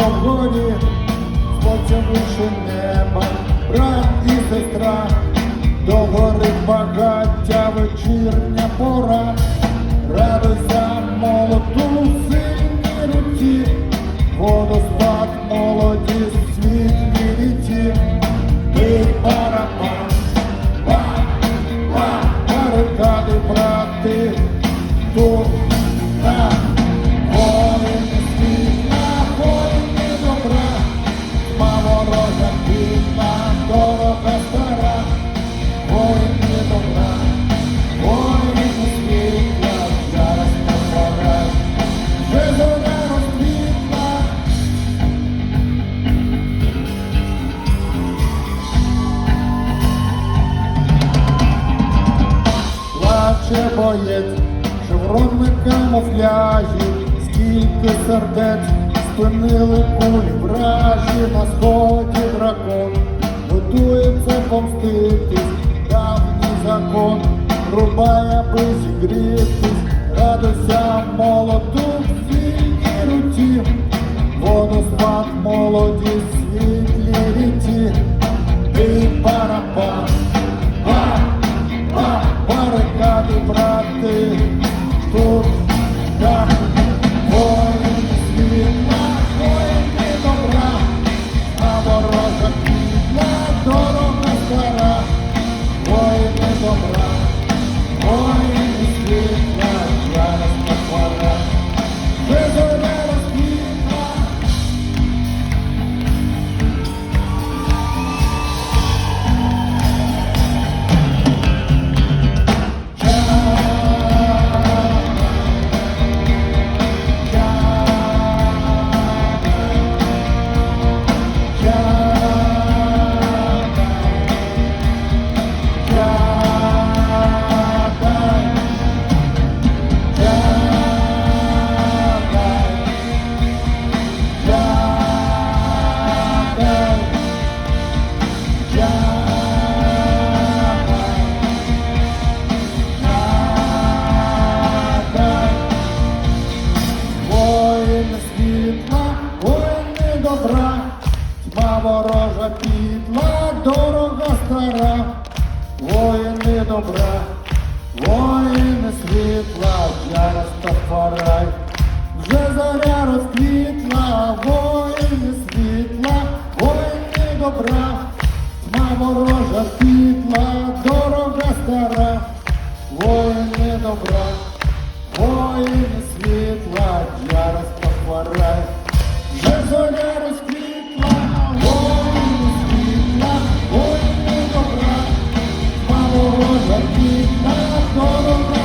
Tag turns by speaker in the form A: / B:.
A: вгорі, сонця вище неба, брат і сестра, до гори багаття вечірня пора, радуйся молоду в синій руці, водоспад молоді світлі літі, ти барабан, ба, ба, барикади, брати, Боєць, шевронний камуфляжі, скільки сердець спинили кулі вражі на сході дракон, готується помститись, давній закон, рубає би зігрітись, радуйся молоду ворожа підла, дорога стара, воїни добра, воїни світла, ярость стопорай, вже заря розквітла, воїни світла, воїни добра, тьма ворожа світла, дорога стара, воїни добра, воїни світла, ярость похворай. Може, і так дорога.